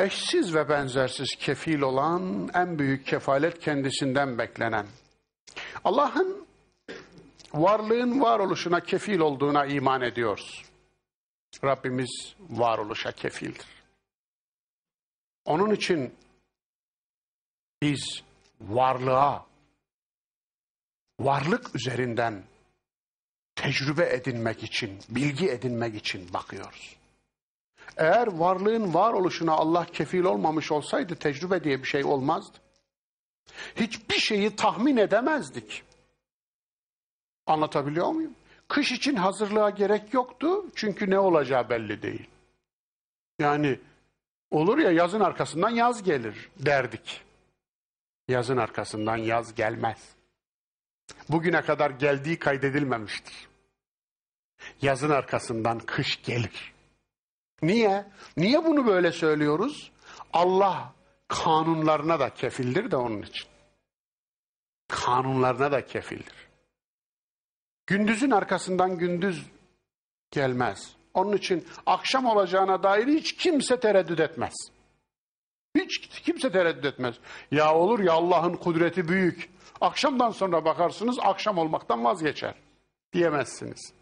eşsiz ve benzersiz kefil olan en büyük kefalet kendisinden beklenen. Allah'ın varlığın varoluşuna kefil olduğuna iman ediyoruz. Rabbimiz varoluşa kefildir. Onun için biz varlığa, varlık üzerinden tecrübe edinmek için, bilgi edinmek için bakıyoruz. Eğer varlığın varoluşuna Allah kefil olmamış olsaydı tecrübe diye bir şey olmazdı. Hiçbir şeyi tahmin edemezdik. Anlatabiliyor muyum? Kış için hazırlığa gerek yoktu çünkü ne olacağı belli değil. Yani olur ya yazın arkasından yaz gelir derdik. Yazın arkasından yaz gelmez. Bugüne kadar geldiği kaydedilmemiştir. Yazın arkasından kış gelir. Niye? Niye bunu böyle söylüyoruz? Allah kanunlarına da kefildir de onun için. Kanunlarına da kefildir. Gündüzün arkasından gündüz gelmez. Onun için akşam olacağına dair hiç kimse tereddüt etmez. Hiç kimse tereddüt etmez. Ya olur ya Allah'ın kudreti büyük. Akşamdan sonra bakarsınız akşam olmaktan vazgeçer. Diyemezsiniz.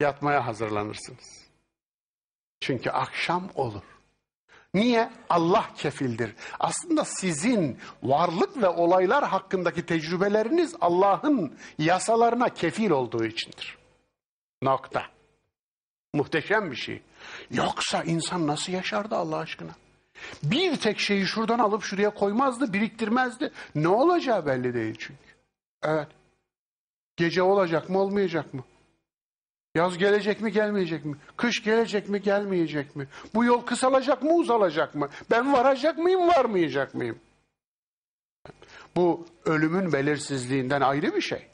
Yatmaya hazırlanırsınız. Çünkü akşam olur. Niye? Allah kefildir. Aslında sizin varlık ve olaylar hakkındaki tecrübeleriniz Allah'ın yasalarına kefil olduğu içindir. Nokta. Muhteşem bir şey. Yoksa insan nasıl yaşardı Allah aşkına? Bir tek şeyi şuradan alıp şuraya koymazdı, biriktirmezdi. Ne olacağı belli değil çünkü. Evet. Gece olacak mı, olmayacak mı? Yaz gelecek mi gelmeyecek mi? Kış gelecek mi gelmeyecek mi? Bu yol kısalacak mı uzalacak mı? Ben varacak mıyım varmayacak mıyım? Bu ölümün belirsizliğinden ayrı bir şey.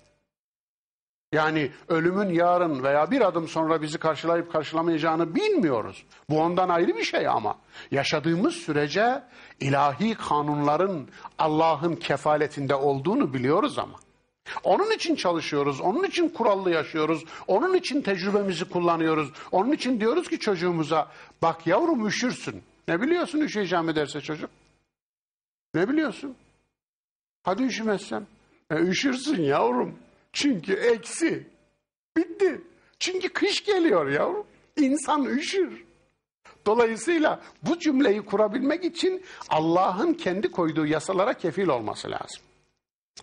Yani ölümün yarın veya bir adım sonra bizi karşılayıp karşılamayacağını bilmiyoruz. Bu ondan ayrı bir şey ama. Yaşadığımız sürece ilahi kanunların Allah'ın kefaletinde olduğunu biliyoruz ama. Onun için çalışıyoruz, onun için kurallı yaşıyoruz, onun için tecrübemizi kullanıyoruz. Onun için diyoruz ki çocuğumuza bak yavrum üşürsün. Ne biliyorsun üşüyeceğimi derse çocuk? Ne biliyorsun? Hadi üşümezsem. E, üşürsün yavrum. Çünkü eksi. Bitti. Çünkü kış geliyor yavrum. İnsan üşür. Dolayısıyla bu cümleyi kurabilmek için Allah'ın kendi koyduğu yasalara kefil olması lazım.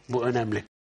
Bu önemli.